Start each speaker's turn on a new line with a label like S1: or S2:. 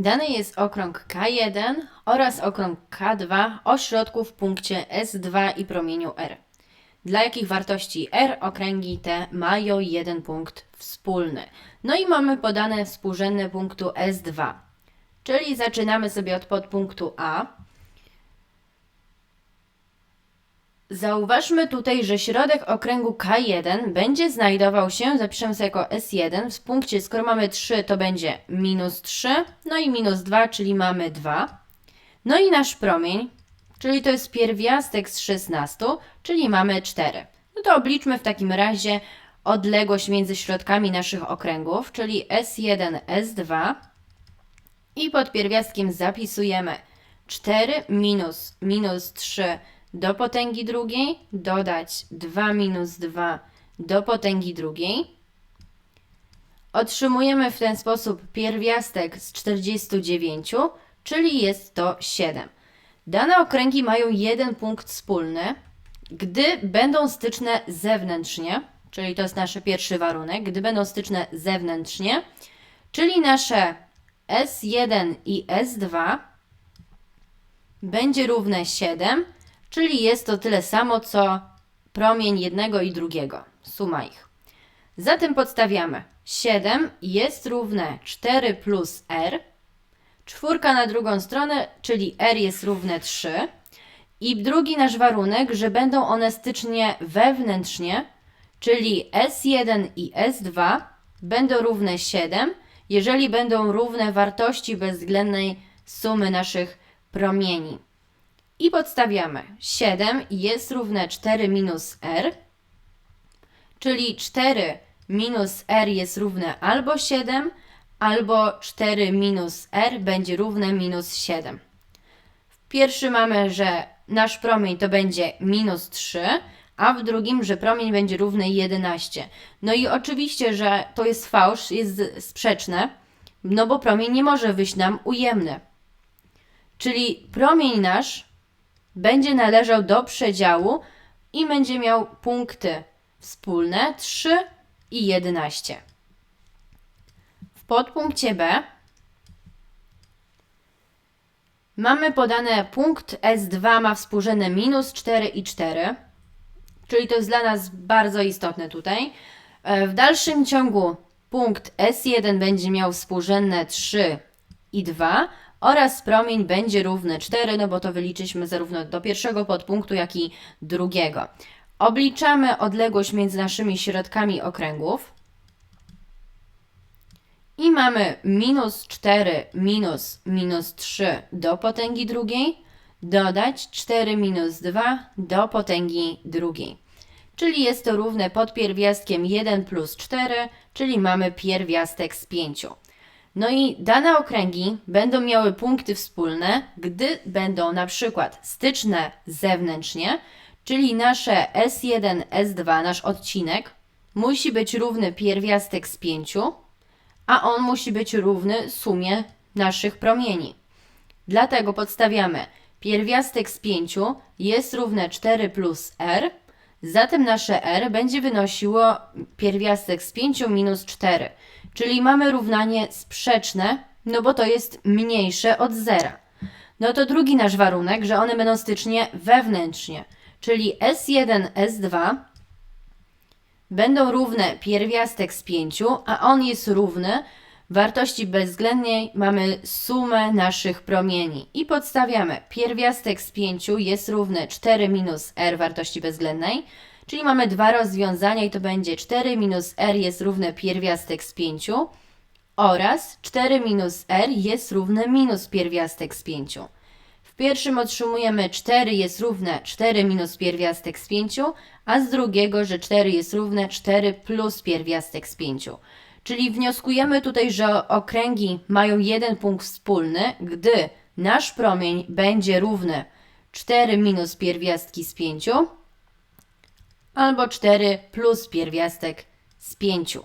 S1: Dany jest okrąg K1 oraz okrąg K2 o środku w punkcie S2 i promieniu R. Dla jakich wartości R okręgi te mają jeden punkt wspólny. No i mamy podane współrzędne punktu S2. Czyli zaczynamy sobie od podpunktu A. Zauważmy tutaj, że środek okręgu K1 będzie znajdował się, zapiszemy sobie jako S1, w punkcie, skoro mamy 3, to będzie minus 3, no i minus 2, czyli mamy 2. No i nasz promień, czyli to jest pierwiastek z 16, czyli mamy 4. No to obliczmy w takim razie odległość między środkami naszych okręgów, czyli S1, S2 i pod pierwiastkiem zapisujemy 4 minus minus 3 do potęgi drugiej, dodać 2 minus 2 do potęgi drugiej. Otrzymujemy w ten sposób pierwiastek z 49, czyli jest to 7. Dane okręgi mają jeden punkt wspólny, gdy będą styczne zewnętrznie, czyli to jest nasz pierwszy warunek, gdy będą styczne zewnętrznie, czyli nasze S1 i S2 będzie równe 7, czyli jest to tyle samo, co promień jednego i drugiego, suma ich. Zatem podstawiamy 7 jest równe 4 plus R, czwórka na drugą stronę, czyli R jest równe 3 i drugi nasz warunek, że będą one stycznie wewnętrznie, czyli S1 i S2 będą równe 7, jeżeli będą równe wartości bezwzględnej sumy naszych promieni. I podstawiamy 7 jest równe 4 minus R, czyli 4 minus R jest równe albo 7, albo 4 minus R będzie równe minus 7. W pierwszym mamy, że nasz promień to będzie minus 3, a w drugim, że promień będzie równy 11. No i oczywiście, że to jest fałsz, jest sprzeczne, no bo promień nie może wyjść nam ujemny. Czyli promień nasz będzie należał do przedziału i będzie miał punkty wspólne 3 i 11. W podpunkcie B mamy podane punkt S2 ma współrzędne minus 4 i 4, czyli to jest dla nas bardzo istotne tutaj. E, W dalszym ciągu punkt S1 będzie miał współrzędne 3 i 2 oraz promień będzie równy 4, no bo to wyliczyliśmy zarówno do pierwszego podpunktu, jak i drugiego. Obliczamy odległość między naszymi środkami okręgów. I mamy minus 4 minus minus 3 do potęgi drugiej, dodać 4 minus 2 do potęgi drugiej. Czyli jest to równe pod pierwiastkiem 1 plus 4, czyli mamy pierwiastek z 5. No i dane okręgi będą miały punkty wspólne, gdy będą na przykład styczne zewnętrznie, czyli nasze S1, S2, nasz odcinek musi być równy pierwiastek z 5, a on musi być równy sumie naszych promieni. Dlatego podstawiamy pierwiastek z 5 jest równe 4 plus r, zatem nasze r będzie wynosiło pierwiastek z 5 minus 4, czyli mamy równanie sprzeczne, no bo to jest mniejsze od zera. No to drugi nasz warunek, że one będą stycznie wewnętrznie, czyli S1, S2 będą równe pierwiastek z 5, a on jest równy wartości bezwzględnej mamy sumę naszych promieni i podstawiamy pierwiastek z 5 jest równy 4 minus r wartości bezwzględnej, czyli mamy dwa rozwiązania i to będzie 4 minus r jest równe pierwiastek z 5 oraz 4 minus r jest równe minus pierwiastek z 5. W pierwszym otrzymujemy 4 jest równe 4 minus pierwiastek z 5, a z drugiego, że 4 jest równe 4 plus pierwiastek z 5. Czyli wnioskujemy tutaj, że okręgi mają jeden punkt wspólny, gdy nasz promień będzie równy 4 minus pierwiastki z 5 albo 4 plus pierwiastek z 5.